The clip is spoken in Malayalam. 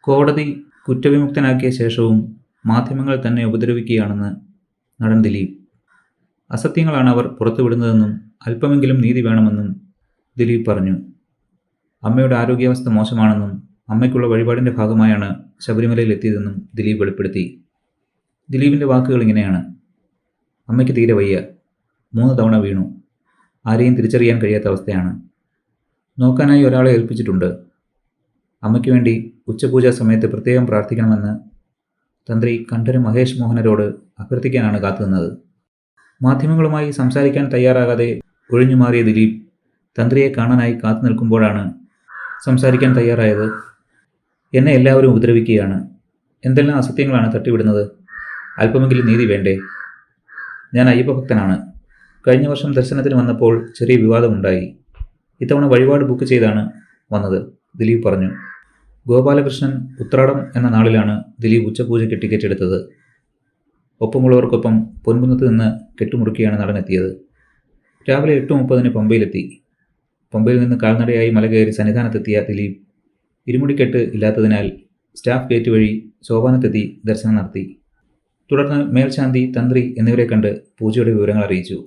കോടതി കുറ്റവിമുക്തനാക്കിയ ശേഷവും മാധ്യമങ്ങൾ തന്നെ ഉപദ്രവിക്കുകയാണെന്ന് നടൻ ദിലീപ്. അസത്യങ്ങളാണ് അവർ പുറത്തുവിടുന്നതെന്നും അല്പമെങ്കിലും നീതി വേണമെന്നും ദിലീപ് പറഞ്ഞു. അമ്മയുടെ ആരോഗ്യാവസ്ഥ മോശമാണെന്നും അമ്മയ്ക്കുള്ള വഴിപാടിന്റെ ഭാഗമായാണ് ശബരിമലയിൽ എത്തിയതെന്നും ദിലീപ് വെളിപ്പെടുത്തി. ദിലീപിന്റെ വാക്കുകൾ ഇങ്ങനെയാണ്. അമ്മയ്ക്ക് തീരെ വയ്യ. മൂന്ന് തവണ വീണു. ആരെയും തിരിച്ചറിയാൻ കഴിയാത്ത അവസ്ഥയാണ്. നോക്കാനായി ഒരാളെ ഏൽപ്പിച്ചിട്ടുണ്ട്. അമ്മയ്ക്ക് വേണ്ടി ഉച്ചപൂജാ സമയത്ത് പ്രത്യേകം പ്രാർത്ഥിക്കണമെന്ന് തന്ത്രി കണ്ഠര് മഹേഷ് മോഹനരോട് അഭ്യർത്ഥിക്കാനാണ് കാത്തുനിന്നത്. മാധ്യമങ്ങളുമായി സംസാരിക്കാൻ തയ്യാറാകാതെ ഒഴിഞ്ഞുമാറിയ ദിലീപ് തന്ത്രിയെ കാണാനായി കാത്തു നിൽക്കുമ്പോഴാണ് സംസാരിക്കാൻ തയ്യാറായത്. എന്നെ എല്ലാവരും ഉപദ്രവിക്കുകയാണ്. എന്തെല്ലാം അസത്യങ്ങളാണ് തട്ടിവിടുന്നത്? അല്പമെങ്കിലും നീതി വേണ്ടേ? ഞാൻ അയ്യപ്പഭക്തനാണ് കഴിഞ്ഞ വർഷം ദർശനത്തിന് വന്നപ്പോൾ ചെറിയ വിവാദമുണ്ടായി. ഇത്തവണ വഴിപാട് ബുക്ക് ചെയ്താണ് വന്നത്. ദിലീപ് പറഞ്ഞു. ഗോപാലകൃഷ്ണൻ ഉത്രാടം എന്ന നാളിലാണ് ദിലീപ് ഉച്ചപൂജയ്ക്ക് ടിക്കറ്റ് എടുത്തത്. ഒപ്പമുള്ളവർക്കൊപ്പം പൊൻകുന്നത്ത് നിന്ന് കെട്ടുമുറുക്കിയാണ് നടനെത്തിയത് രാവിലെ എട്ട് മുപ്പതിന് പമ്പയിലെത്തി. പമ്പയിൽ നിന്ന് കാൽനടയായി മല കയറി സന്നിധാനത്തെത്തിയ ദിലീപ് ഇരുമുടിക്കെട്ട് ഇല്ലാത്തതിനാൽ സ്റ്റാഫ് ഗേറ്റ് വഴി സോപാനത്തെത്തി ദർശനം നടത്തി. തുടർന്ന് മേൽശാന്തി തന്ത്രി എന്നിവരെ കണ്ട് പൂജയുടെ വിവരങ്ങൾ അറിയിച്ചു.